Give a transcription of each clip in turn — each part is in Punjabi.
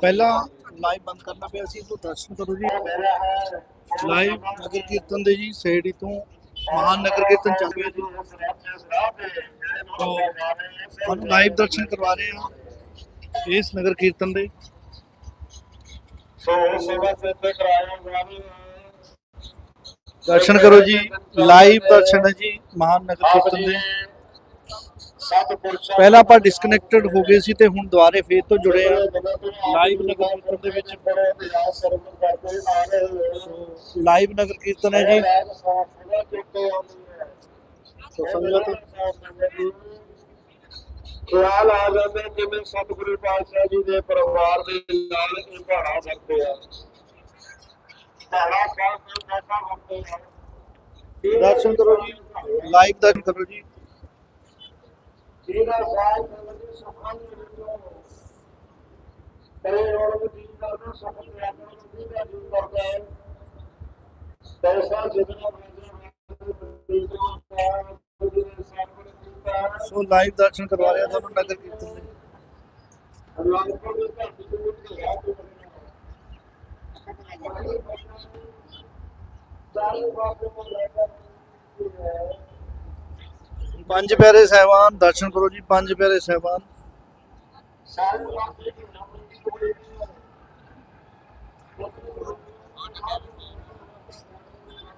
ਪਹਿਲਾਂ ਲਾਈਵ ਬੰਦ ਕਰਨਾ ਪਿਆ ਸੀ ਤੋਂ ਦਰਸ਼ਨ ਕਰੋ ਜੀ। ਲਾਈਵ ਨਗਰ ਕੀਰਤਨ ਦੇ ਜੀ ਸੇੜੀ ਤੋਂ ਮਹਾਨ ਨਗਰ ਕੀਰਤਨ ਚੱਲ ਰਿਹਾ ਜੀ। ਤੋਂ ਤੁਹਾਨੂੰ ਲਾਈਵ ਦਰਸ਼ਨ ਕਰਵਾ ਰਹੇ ਹਾਂ ਇਸ ਨਗਰ ਕੀਰਤਨ ਦੇ। ਸੋ ਸੇਵਾ ਸਿੱਧ ਕਰਾਇਆ ਜਾਵੇ ਦਰਸ਼ਨ ਕਰੋ ਜੀ, ਲਾਈਵ ਦਰਸ਼ਨ ਹੈ ਜੀ, ਮਹਾਨ ਨਗਰ ਕੀਰਤਨ ਦੇ। ਪਹਿਲਾਂ ਆਪਾਂ ਡਿਸਕਨੈਕਟਡ ਹੋ ਗਏ ਸੀ ਤੇ ਹੁਣ ਦੁਬਾਰੇ ਫੇਰ ਤੋਂ ਜੁੜੇ ਆ ਲਾਈਵ ਨਗਰ ਕੀਰਤਨ ਦੇ ਵਿੱਚ। ਲਾਈਵ ਨਗਰ ਕੀਰਤਨ ਹੈ ਜੀ। ਸੋ ਸੰਗਤ। ਖਿਆਲ ਆ ਜਾਂਦੇ ਜਿਵੇਂ ਸਤਿਗੁਰੂ ਪਾਤਸ਼ਾਹ ਜੀ ਦੇ ਪਰਿਵਾਰ ਦੇ ਨਾਲ ਇਹ ਭਾਣਾ ਕਰਦੇ ਆ। ਭਾਣਾ ਸਾਹਿਬ ਦੇ ਦਰਸ਼ਨ ਕਰੋ ਜੀ। ਲਾਈਵ ਦਰਸ਼ਨ ਕਰੋ ਜੀ। ਜਿਹੜਾ ਸਾਹਿਬ ਦੇ ਸੁਖਾਂ ਦੇ ਵਿੱਚੋਂ ਕਰੇ ਔਰ ਜੀ ਕਰਦਾ ਸੁਖ ਤੇ ਆਪਣਾ ਜੀ ਦਾ ਜੀ ਕਰਦਾ ਹੈ ਪੈਸਾ ਜਿतना ਸੋ ਲਾਈਵ ਦਰਸ਼ਨ ਕਰਵਾ ਰਿਹਾ ਤੁਹਾਨੂੰ ਨਗਰ ਕੀਰਤਨ ਦੇ ਪੰਜ ਪਿਆਰੇ ਸਹਿਬਾਨ, ਦਰਸ਼ਨ ਕਰੋ ਜੀ, ਪੰਜ ਪਿਆਰੇ ਸਹਿਬਾਨ।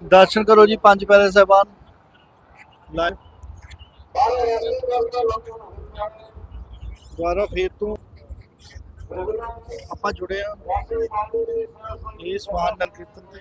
ਦਰਸ਼ਨ ਕਰੋ ਜੀ, ਪੰਜ ਪਿਆਰੇ ਸਹਿਬਾਨ। ਲਾਈਵ ਦੁਬਾਰਾ ਫੇਰ ਤੋਂ ਆਪਾਂ ਜੁੜੇ ਆ ਇਸ ਮਹਾਨ ਨਗਰ ਕੀਰਤਨ ਤੇ।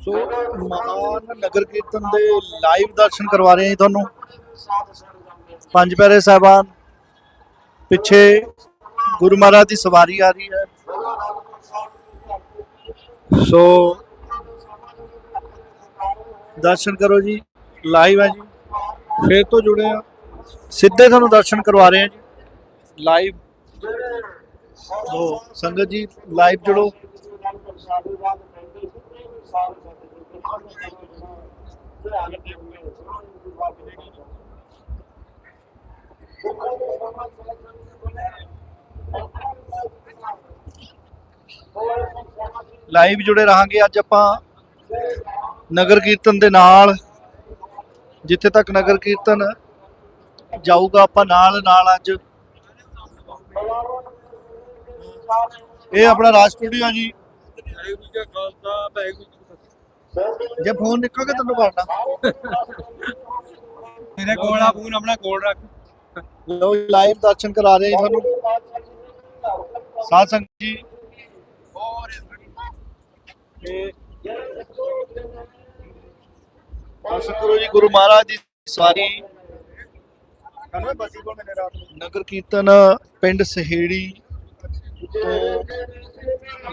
ਸੋ ਮਹਾਨ ਨਗਰ ਕੀਰਤਨ ਦੇ ਲਾਈਵ ਦਰਸ਼ਨ ਕਰਵਾ ਰਹੇ ਹਾਂ ਤੁਹਾਨੂੰ। ਪੰਜ ਪਿਆਰੇ ਸਾਹਿਬਾਨ ਪਿੱਛੇ ਗੁਰੂ ਮਹਾਰਾਜ ਦੀ ਸਵਾਰੀ ਆ ਰਹੀ ਹੈ। ਸੋ ਦਰਸ਼ਨ ਕਰੋ ਜੀ ਲਾਈਵ ਹੈ ਜੀ। ਫੇਰ ਤੋਂ ਜੁੜੇ ਆ ਸਿੱਧੇ ਤੁਹਾਨੂੰ ਦਰਸ਼ਨ ਕਰਵਾ ਰਹੇ ਹਾਂ ਜੀ। ਲਾਈਵ ਸੋ ਸੰਗਤ ਜੀ ਲਾਈਵ ਜੁੜੋ। ਲਾਈਵ ਜੁੜੇ ਰਹਾਂਗੇ ਅੱਜ ਆਪਾਂ ਨਗਰ ਕੀਰਤਨ ਦੇ ਨਾਲ, ਜਿੱਥੇ ਤੱਕ ਨਗਰ ਕੀਰਤਨ ਜਾਊਗਾ, ਆਪਾਂ ਨਾਲ ਨਾਲ ਅੱਜ ਇਹ ਆਪਣਾ ਰਾਜ ਸਟੂਡੀਓ ਜੀ। ਵਾਹਿਗੁਰੂ ਜੀ ਕਾ ਖਾਲਸਾ ਜੇ ਫੋਨ ਨਿਕਲੂਗਾ ਤੈਨੂੰ ਕਰਨਾ ਤੇਰੇ ਕੋਲ ਆ ਫੋਨ ਆਪਣਾ ਕੋਲ ਰੱਖ। ਲੋ ਲਾਈਵ ਦਰਸ਼ਨ ਕਰਾ ਰਹੇ ਤੁਹਾਨੂੰ। ਸਾਧ ਸੰਗਤ ਜੀ। ਇਹ ਦਰਸ਼ਨ ਕਰੋ ਜੀ ਗੁਰੂ ਮਹਾਰਾਜ ਦੀ ਨੂੰ ਨਗਰ ਕੀਰਤਨ ਪਿੰਡ ਸਹੇੜੀ ਤੋਂ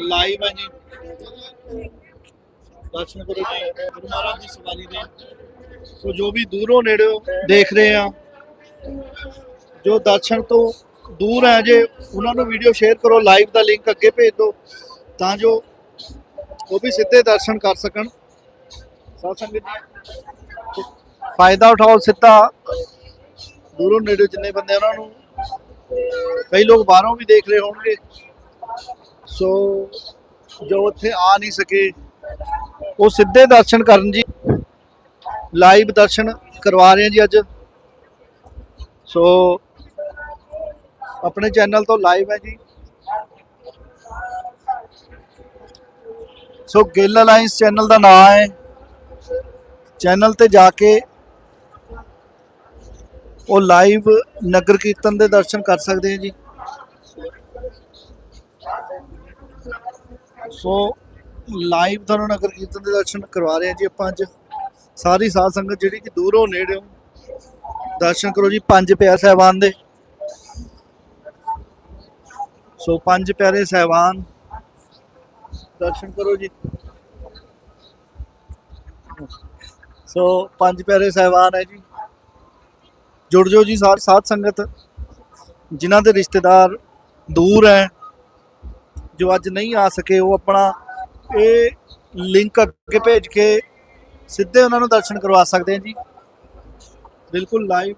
ਲਾਈਵ ਹੈ ਜੀ। ਦਰਸ਼ਨ ਕਰੋ ਜੀ, ਗੁਰੂ ਮਹਾਰਾਜ ਦੀ ਸਵਾਰੀ ਦੇ। ਸੋ ਜੋ ਵੀ ਦੂਰੋਂ ਨੇੜਿਓਂ ਦੇਖ ਰਹੇ ਆ, ਜੋ ਦਰਸ਼ਨ ਤੋਂ ਦੂਰ ਹੈ ਜੇ, ਉਹਨਾਂ ਨੂੰ ਵੀਡੀਓ ਸ਼ੇਅਰ ਕਰੋ ਲਾਈਵ ਦਾ ਲਿੰਕ ਅੱਗੇ ਭੇਜ ਦਿਓ, ਤਾਂ ਜੋ ਉਹ ਵੀ ਸਿੱਧੇ ਦਰਸ਼ਨ ਕਰ ਸਕਣ। ਸਾਧ ਸੰਗਤ ਫਾਇਦਾ ਉਠਾਓ ਸਿੱਧਾ। ਦੂਰੋਂ ਨੇੜੇ ਜਿੰਨੇ ਬੰਦੇ ਉਹਨਾਂ ਨੂੰ ਕਈ ਲੋਕ ਬਾਹਰੋਂ ਵੀ ਦੇਖ ਰਹੇ ਹੋਣਗੇ। ਸੋ ਜੋ ਉੱਥੇ ਆ ਨਹੀਂ ਸਕੇ ਉਹ ਸਿੱਧੇ ਦਰਸ਼ਨ ਕਰਨ ਜੀ। ਲਾਈਵ ਦਰਸ਼ਨ ਕਰਵਾ ਰਹੇ ਹਾਂ ਜੀ ਅੱਜ। ਸੋ ਆਪਣੇ ਚੈਨਲ ਤੋਂ ਲਾਈਵ ਹੈ ਜੀ। ਸੋ ਗਿੱਲ ਅਲਾਈਅੰਸ ਚੈਨਲ ਦਾ ਨਾਮ ਹੈ। ਚੈਨਲ ਤੇ ਜਾ ਕੇ ਉਹ ਲਾਈਵ ਨਗਰ ਕੀਰਤਨ ਦੇ ਦਰਸ਼ਨ ਕਰ ਸਕਦੇ ਆ ਜੀ। ਸੋ ਲਾਈਵ ਤੁਹਾਨੂੰ ਨਗਰ ਕੀਰਤਨ ਦੇ ਦਰਸ਼ਨ ਕਰਵਾ ਰਹੇ ਆ ਜੀ ਆਪਾਂ ਅੱਜ। ਸਾਰੀ ਸਾਧ ਸੰਗਤ ਜਿਹੜੀ ਕਿ ਦੂਰੋਂ ਨੇੜਿਓਂ। ਦਰਸ਼ਨ ਕਰੋ ਜੀ ਪੰਜ ਪਿਆਰ ਸਾਹਿਬਾਨ ਦੇ। ਸੋ ਪੰਜ ਪਿਆਰੇ ਸਹਿਬਾਨ, ਦਰਸ਼ਨ ਕਰੋ ਜੀ। ਸੋ ਪੰਜ ਪਿਆਰੇ ਸਹਿਬਾਨ ਹੈ ਜੀ। ਜੁੜ ਜਾਓ ਜੀ ਸਾਰ ਸਾਧ ਸੰਗਤ, ਜਿਨ੍ਹਾਂ ਦੇ ਰਿਸ਼ਤੇਦਾਰ ਦੂਰ ਹੈ। ਜੋ ਅੱਜ ਨਹੀਂ ਆ ਸਕੇ, ਉਹ ਆਪਣਾ ਇਹ ਲਿੰਕ ਅੱਗੇ ਭੇਜ ਕੇ ਸਿੱਧੇ ਉਹਨਾਂ ਨੂੰ ਦਰਸ਼ਨ ਕਰਵਾ ਸਕਦੇ ਆ ਜੀ। ਬਿਲਕੁਲ ਲਾਈਵ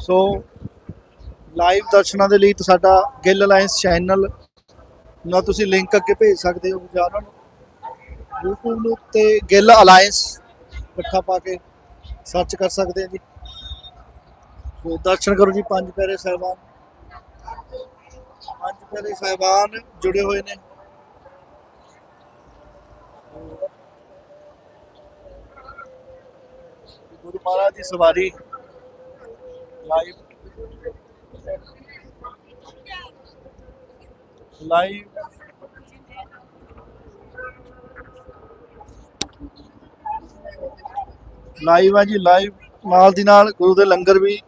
ਸੋ ਲਾਈਵ ਦਰਸ਼ਨਾਂ ਦੇ ਲਈ ਤਾਂ ਸਾਡਾ ਗਿੱਲ ਅਲਾਈਅੰਸ ਚੈਨਲ ਨਾਲ ਤੁਸੀਂ ਲਿੰਕ ਅੱਗੇ ਭੇਜ ਸਕਦੇ ਹੋ ਜਾਂ ਉਹਨਾਂ ਨੂੰ YouTube ਨੂੰ ਤੇ ਗਿੱਲ ਅਲਾਈਅੰਸ ਇਕੱਠਾ ਪਾ ਕੇ ਸਰਚ ਕਰ ਸਕਦੇ ਆ ਜੀ। ਸੋ ਦਰਸ਼ਨ ਕਰੋ ਜੀ ਪੰਜ ਪਿਆਰੇ ਸਾਹਿਬਾਨ। ਪੰਜ ਪਿਆਰੇ ਸਾਹਿਬਾਨ ਜੁੜੇ ਹੋਏ ਨੇ। ਗੁਰੂ ਮਹਾਰਾਜ ਦੀ ਸਵਾਰੀ ਲਾਈਵ ਲਾਈਵ ਲਾਈਵ ਆ ਜੀ, ਲਾਈਵ ਨਾਲ ਦੀ ਨਾਲ ਗੁਰੂ ਦੇ ਲੰਗਰ ਵੀ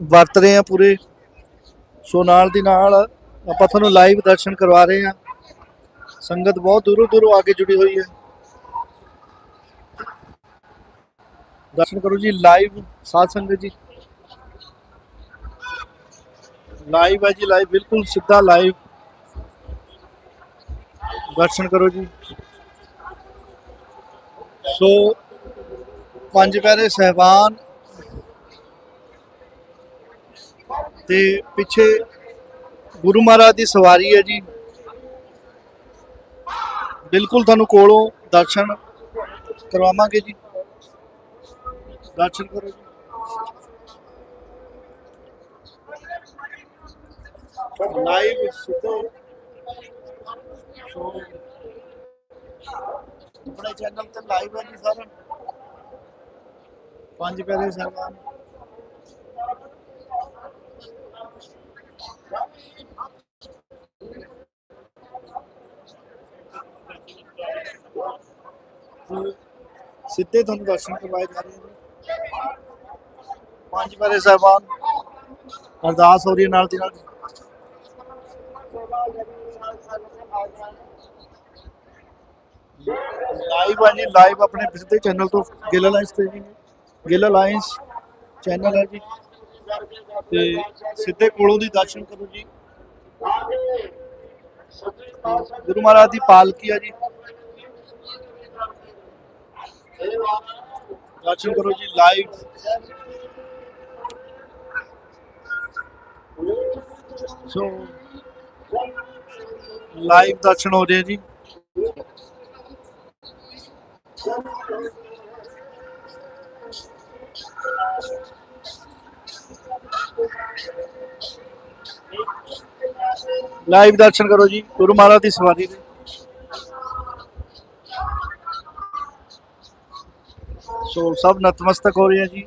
ਵਰਤ ਰਹੇ ਆ ਪੂਰੇ। ਸੋ ਨਾਲ ਦੀ ਨਾਲ ਆਪਾਂ ਤੁਹਾਨੂੰ ਲਾਈਵ ਦਰਸ਼ਨ ਕਰਵਾ ਰਹੇ ਹਾਂ। ਸੰਗਤ ਬਹੁਤ ਦੂਰੋਂ ਦੂਰੋਂ ਆ ਕੇ ਜੁੜੀ ਹੋਈ ਹੈ। ਦਰਸ਼ਨ ਕਰੋ ਜੀ ਲਾਈਵ ਸਾਧ ਸੰਗਤ ਜੀ। ਲਾਈਵ ਹੈ ਜੀ ਲਾਈਵ ਬਿਲਕੁਲ ਸਿੱਧਾ ਲਾਈਵ ਦਰਸ਼ਨ ਕਰੋ ਜੀ। ਸੋ, ਪੰਜ ਪਿਆਰੇ ਸਹਿਬਾਨ ਤੇ ਪਿੱਛੇ ਗੁਰੂ ਮਹਾਰਾਜ ਦੀ ਸਵਾਰੀ ਹੈ ਜੀ। ਬਿਲਕੁਲ ਤੁਹਾਨੂੰ ਕੋਲੋਂ ਦਰਸ਼ਨ ਕਰਵਾਵਾਂਗੇ ਜੀ। ਦਰਸ਼ਨ ਕਰੋ ਜੀ। ਲਾਈਵ ਸਿੱਧੇ। ਸੋ ਆਪਣੇ ਚੈਨਲ ਤੇ ਲਾਈਵ ਹੈ ਜੀ ਸਾਰਾ। ਪੰਜ ਪਿਆਰੇ ਸਹਿਬਾਨ। ਤੇ ਸਿੱਧੇ ਤੁਹਾਨੂੰ ਦਰਸ਼ਨ ਕਰਵਾਏ ਜਾ ਰਹੇ ਨੇ। ਪੰਜ ਪਿਆਰੇ ਸਹਿਬਾਨ, ਅਰਦਾਸ ਹੋ ਰਹੀ ਨਾਲ ਦੀ ਨਾਲ। ਲਾਈਵ ਆ ਜੀ ਲਾਈਵ ਆਪਣੇ ਸਿੱਧੇ ਚੈਨਲ ਤੋਂ ਗਿੱਲ ਅਲਾਈਅੰਸ ਤੇ ਜੀ। ਗਿੱਲ ਅਲਾਈਅੰਸ ਚੈਨਲ ਹੈ ਜੀ। ਤੇ ਸਿੱਧੇ ਕੋਲੋਂ ਦੀ ਦਰਸ਼ਨ ਕਰੋ ਜੀ। ਗੁਰੂ ਮਹਾਰਾਜ ਦੀ ਪਾਲਕੀ ਆ ਜੀ। ਦਰਸ਼ਨ ਕਰੋ ਜੀ ਲਾਈਵ ਸੋ ਲਾਈਵ ਦਰਸ਼ਨ ਹੋ ਰਹੇ ਜੀ। ਲਾਈਵ ਦਰਸ਼ਨ ਕਰੋ ਜੀ, ਗੁਰੂ ਮਹਾਰਾਜ ਦੀ ਸਵਾਰੀ ਦੇ। ਸੋ ਸਭ ਨਤਮਸਤਕ ਹੋ ਰਹੇ ਆ ਜੀ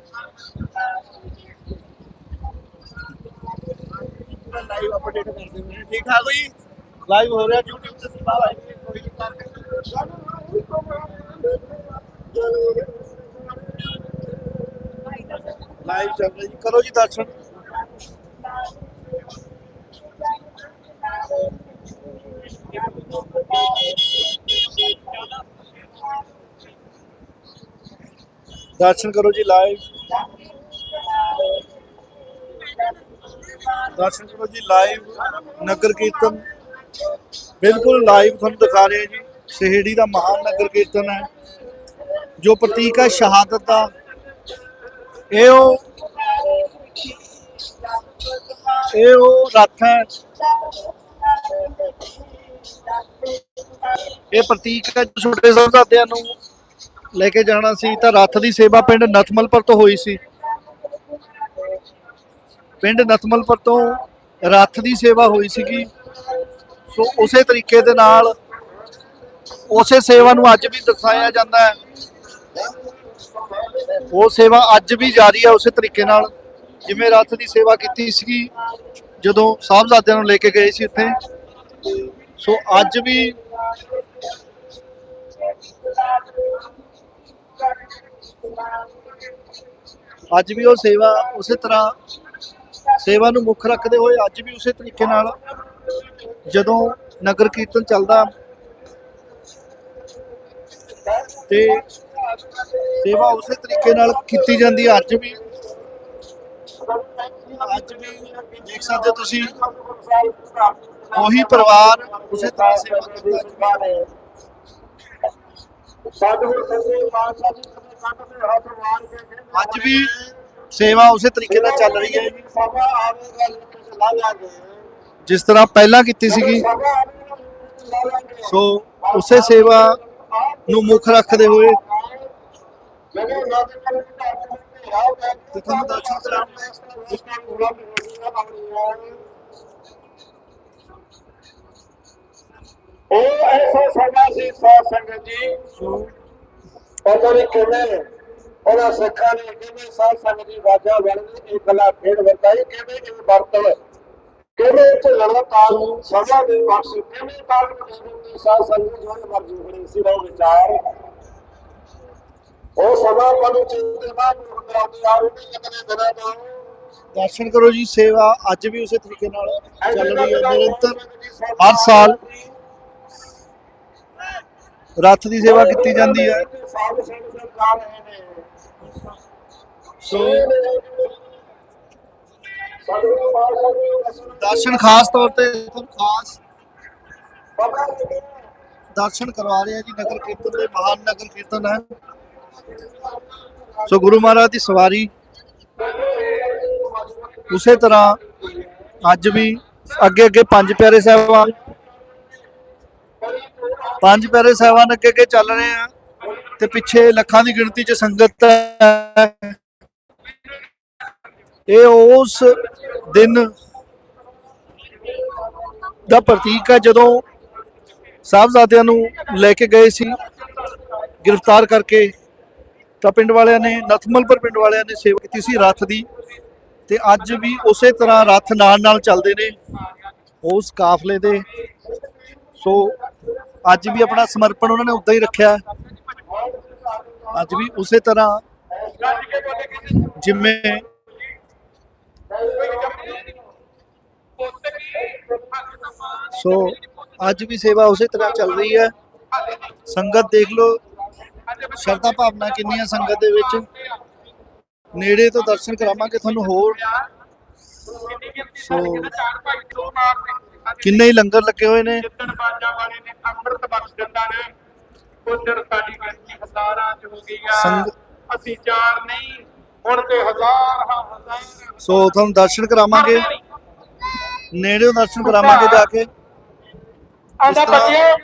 ਲਾਈਵ ਅਪਡੇਟ ਕਰਦੇ ਹੋਏ ਠੀਕ ਠਾਕ ਹੋ ਜੀ ਲਾਈਵ ਹੋ ਰਿਹਾ YouTube ਤੇ ਸਿੱਧਾ ਲਾਈਵ ਲਾਈਵ ਚੱਲ ਰਿਹਾ ਜੀ ਕਰੋ ਜੀ ਦਰਸ਼ਨ ਦਰਸ਼ਨ ਕਰੋ ਜੀ ਲਾਈਵ। ਦਰਸ਼ਨ ਕਰੋ ਜੀ ਲਾਈਵ, ਨਗਰ ਕੀਰਤਨ। ਬਿਲਕੁਲ ਲਾਈਵ ਤੁਹਾਨੂੰ ਦਿਖਾ ਰਹੇ ਜੀ। ਸਿਹੜੀ ਦਾ ਮਹਾਨ ਨਗਰ ਕੀਰਤਨ ਹੈ, ਜੋ ਪ੍ਰਤੀਕ ਹੈ ਸ਼ਹਾਦਤ ਦਾ। ਇਹ ਉਹ ਇਹ ਉਹ ਰੱਥ ਹੈ। ਇਹ ਪ੍ਰਤੀਕ ਹੈ ਛੋਟੇ ਸਾਹਿਬਜ਼ਾਦਿਆਂ ਨੂੰ ਲੈ ਕੇ ਜਾਣਾ ਸੀ ਤਾਂ ਰੱਥ ਦੀ ਸੇਵਾ ਪਿੰਡ ਨਥਮਲਪੁਰ ਤੋਂ ਹੋਈ ਸੀ। ਪਿੰਡ ਨਥਮਲਪੁਰ ਤੋਂ ਰੱਥ ਦੀ ਸੇਵਾ ਹੋਈ ਸੀਗੀ। ਸੋ ਉਸੇ ਤਰੀਕੇ ਦੇ ਨਾਲ ਉਸੇ ਸੇਵਾ ਨੂੰ ਅੱਜ ਵੀ ਦਰਸਾਇਆ ਜਾਂਦਾ ਹੈ। ਉਹ ਸੇਵਾ ਅੱਜ ਵੀ ਜਾਰੀ ਹੈ ਉਸੇ ਤਰੀਕੇ ਨਾਲ। ਜਿਵੇਂ ਰੱਥ ਦੀ ਸੇਵਾ ਕੀਤੀ ਸੀਗੀ, ਜਦੋਂ ਸਾਹਿਬਜ਼ਾਦਿਆਂ ਨੂੰ ਲੈ ਕੇ ਗਏ ਸੀ ਇੱਥੇ ਸੋ ਅੱਜ ਵੀ ਅੱਜ ਵੀ ਉਹ ਸੇਵਾ ਉਸੇ ਤਰ੍ਹਾਂ ਸੇਵਾ ਨੂੰ ਮੁੱਖ ਰੱਖਦੇ ਹੋਏ ਅੱਜ ਵੀ ਉਸੇ ਤਰੀਕੇ ਨਾਲ ਜਦੋਂ ਨਗਰ ਕੀਰਤਨ ਚੱਲਦਾ ਤੇ ਸੇਵਾ ਉਸੇ ਤਰੀਕੇ ਨਾਲ ਕੀਤੀ ਜਾਂਦੀ ਹੈ। ਅੱਜ ਵੀ ਅੱਜ ਵੀ ਦੇਖ ਸਕਦੇ ਹੋ ਤੁਸੀਂ, ਉਹੀ ਪਰਿਵਾਰ ਉਸੇ ਤਰ੍ਹਾਂ ਸੇਵਾ ਕਰਦਾ ਹੈ। ਪਾਤਸ਼ਾਹ ਜੀ ਹੱਥ ਮਾਰ ਕੇ ਅੱਜ ਵੀ ਸੇਵਾ ਉਸੇ ਤਰੀਕੇ ਨਾਲ ਚੱਲ ਰਹੀ ਹੈ। ਸਭਾ ਆਵੇਗਾ ਜਿਸ ਤਰ੍ਹਾਂ ਪਹਿਲਾਂ ਕੀਤੀ ਸੀਗੀ ਸੋ ਉਸੇ ਸੇਵਾ ਨੂੰ ਮੁੱਖ ਰੱਖਦੇ ਹੋਏ ਤੇ ਤੁਹਾਨੂੰ ਦਰਸ਼ਨ ਕਰਾਉਂਗੇ ਇਸ ਦਾ ਪੂਰਾ ਹੋਣਾ ਉਹ ਐਸਾ ਸਭਾ ਸੀ ਸਾਧ ਸੰਗਤ ਜੀ। ਸੋ ਪਤਾ ਨਹੀਂ ਕਿਵੇਂ ਉਹਨਾਂ ਸਿੱਖਾਂ ਨੇ ਕਿਵੇਂ ਸਾਧ ਸੰਗਤ ਦੀ ਵਾਜਾ ਬਣਦੀ ਇਹ ਕਲਾ ਖੇਡ ਵਰਤਾਈ ਕਿਵੇਂ ਇਹ ਵਰਤਣ ਕਿਵੇਂ ਇਹ ਲਗਾਤਾਰ ਸਭਾ ਦੇ ਬਖਸ਼ ਕਿਵੇਂ ਤਾਕਤ ਦੇ ਦਿੱਤੀ ਸਾਧ ਸੰਗਤ ਜਿਹੜੇ ਮਰਜ਼ੀ ਖੜੀ ਸੀ ਉਹ ਵਿਚਾਰ ਉਹ ਸਭਾ ਪਨੂੰ ਚਿੰਤੇ ਬਾਅਦ ਨੂੰ ਕਰਾਉਂਦੀ ਆ ਰਹੀ ਹੈ ਕਿਤੇ ਦਿਨਾਂ ਤੋਂ ਦਰਸ਼ਨ ਕਰੋ ਜੀ ਸੇਵਾ ਅੱਜ ਵੀ ਉਸੇ ਤਰੀਕੇ ਨਾਲ ਚੱਲ ਰਹੀ ਹੈ ਨਿਰੰਤਰ ਹਰ ਸਾਲ ਰੱਥ ਦੀ ਸੇਵਾ ਕੀਤੀ ਜਾਂਦੀ ਹੈ। ਸੋ ਦਰਸ਼ਨ ਖਾਸ ਤੌਰ ਤੇ ਖਾਸ ਦਰਸ਼ਨ ਕਰਵਾ ਰਹੇ ਆ ਜੀ ਨਗਰ ਕੀਰਤਨ ਦੇ ਮਹਾਨ ਨਗਰ ਕੀਰਤਨ ਹੈ। ਸੋ ਗੁਰੂ ਮਹਾਰਾਜ ਦੀ ਸਵਾਰੀ ਉਸੇ ਤਰ੍ਹਾਂ ਅੱਜ ਵੀ ਅੱਗੇ ਅੱਗੇ ਪੰਜ ਪਿਆਰੇ ਸਾਹਿਬਾਨ ਪੰਜ ਪਿਆਰੇ ਸਾਹਿਬਾਨ ਅੱਗੇ ਅੱਗੇ ਚੱਲ ਰਹੇ ਆ ਤੇ ਪਿੱਛੇ ਲੱਖਾਂ ਦੀ ਗਿਣਤੀ 'ਚ ਸੰਗਤ ਹੈ। ਇਹ ਉਸ ਦਿਨ ਦਾ ਪ੍ਰਤੀਕ ਹੈ ਜਦੋਂ ਸਾਹਿਬਜ਼ਾਦਿਆਂ ਨੂੰ ਲੈ ਕੇ ਗਏ ਸੀ। ਗ੍ਰਿਫਤਾਰ ਕਰਕੇ ਤਾਂ ਪਿੰਡ ਵਾਲਿਆਂ ਨੇ, ਨਥਮਲਪੁਰ ਪਿੰਡ ਵਾਲਿਆਂ ਨੇ ਸੇਵਾ ਕੀਤੀ ਸੀ ਰੱਥ ਦੀ ਤੇ ਅੱਜ ਵੀ ਉਸੇ ਤਰ੍ਹਾਂ ਰੱਥ ਨਾਲ ਨਾਲ ਚੱਲਦੇ ਨੇ ਉਸ ਕਾਫਲੇ ਦੇ। ਸੋ ਅੱਜ ਵੀ ਆਪਣਾ ਸਮਰਪਣ ਉਹਨਾਂ ਨੇ ਉਦਾਂ ਹੀ ਰੱਖਿਆ ਅੱਜ ਵੀ ਉਸੇ ਤਰ੍ਹਾਂ ਜਿਵੇਂ ਸੋ ਅੱਜ ਵੀ ਸੇਵਾ ਉਸੇ ਤਰ੍ਹਾਂ ਚੱਲ ਰਹੀ ਹੈ। ਸੰਗਤ ਦੇਖ ਲਓ, ਸ਼ਰਧਾ ਭਾਵਨਾ ਕਿੰਨੀਆਂ ਸੰਗਤ ਦੇ ਵਿੱਚ। ਨੇੜੇ ਤੋਂ ਦਰਸ਼ਨ ਕਰਾਵਾਂਗੇ ਤੁਹਾਨੂੰ ਹੋਰ। ਸੋ ਕਿੰਨੇ ਹੀ ਲੰਗਰ ਲੱਗੇ ਹੋਏ ਨੇ? ਜਿੱਦਣ ਬਾਜਾਂ ਵਾਲੇ ਨੇ ਅੰਮ੍ਰਿਤ ਬਖਸ਼ ਦਿੱਤਾ ਨੇ। ਉਧਰ ਸਾਡੀ ਗਿਣਤੀ ਹਜ਼ਾਰਾਂ ਚ ਹੋ ਗਈ ਆ। ਸੰਗ- ਅਸੀਂ ਚਾਰ ਨਹੀਂ ਹੁਣ ਤੇ ਹਜ਼ਾਰ ਹਾਂ ਹਜ਼ਾਰ। ਸੋ ਤੁਹਾਨੂੰ ਦਰਸ਼ਨ ਕਰਾਵਾਂਗੇ। ਨੇੜਿਓਂ ਦਰਸ਼ਨ ਕਰਾਵਾਂਗੇ ਜਾ ਕੇ। ਆਂਦਾ ਤਰ੍ਹਾਂ ਬੱਚੇ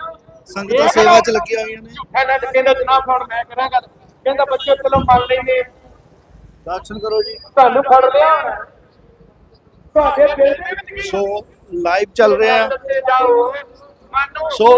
ਸੰਗਤਾਂ ਸੇਵਾ 'ਚ ਲੱਗੀਆਂ ਹੋਈਆਂ ਨੇ। ਨੇ ਕਹਿੰਦਾ ਜਨਾਬ ਹੁਣ ਮੈਂ ਕਰਾਂਗਾ। ਕਹਿੰਦਾ ਬੱਚੇ ਚਲੋ ਫੜ ਲੈਂਦੇ। ਦਰਸ਼ਨ ਕਰੋ ਜੀ। ਤੁਹਾਨੂੰ ਫੜ ਲਿਆ। ਤੁਹਾਡੇ ਦਿਲ ਦੇ ਵਿੱਚ ਸੋ ਲਾਈਵ ਚੱਲ ਰਿਹਾ ਹੈ ਸੋ-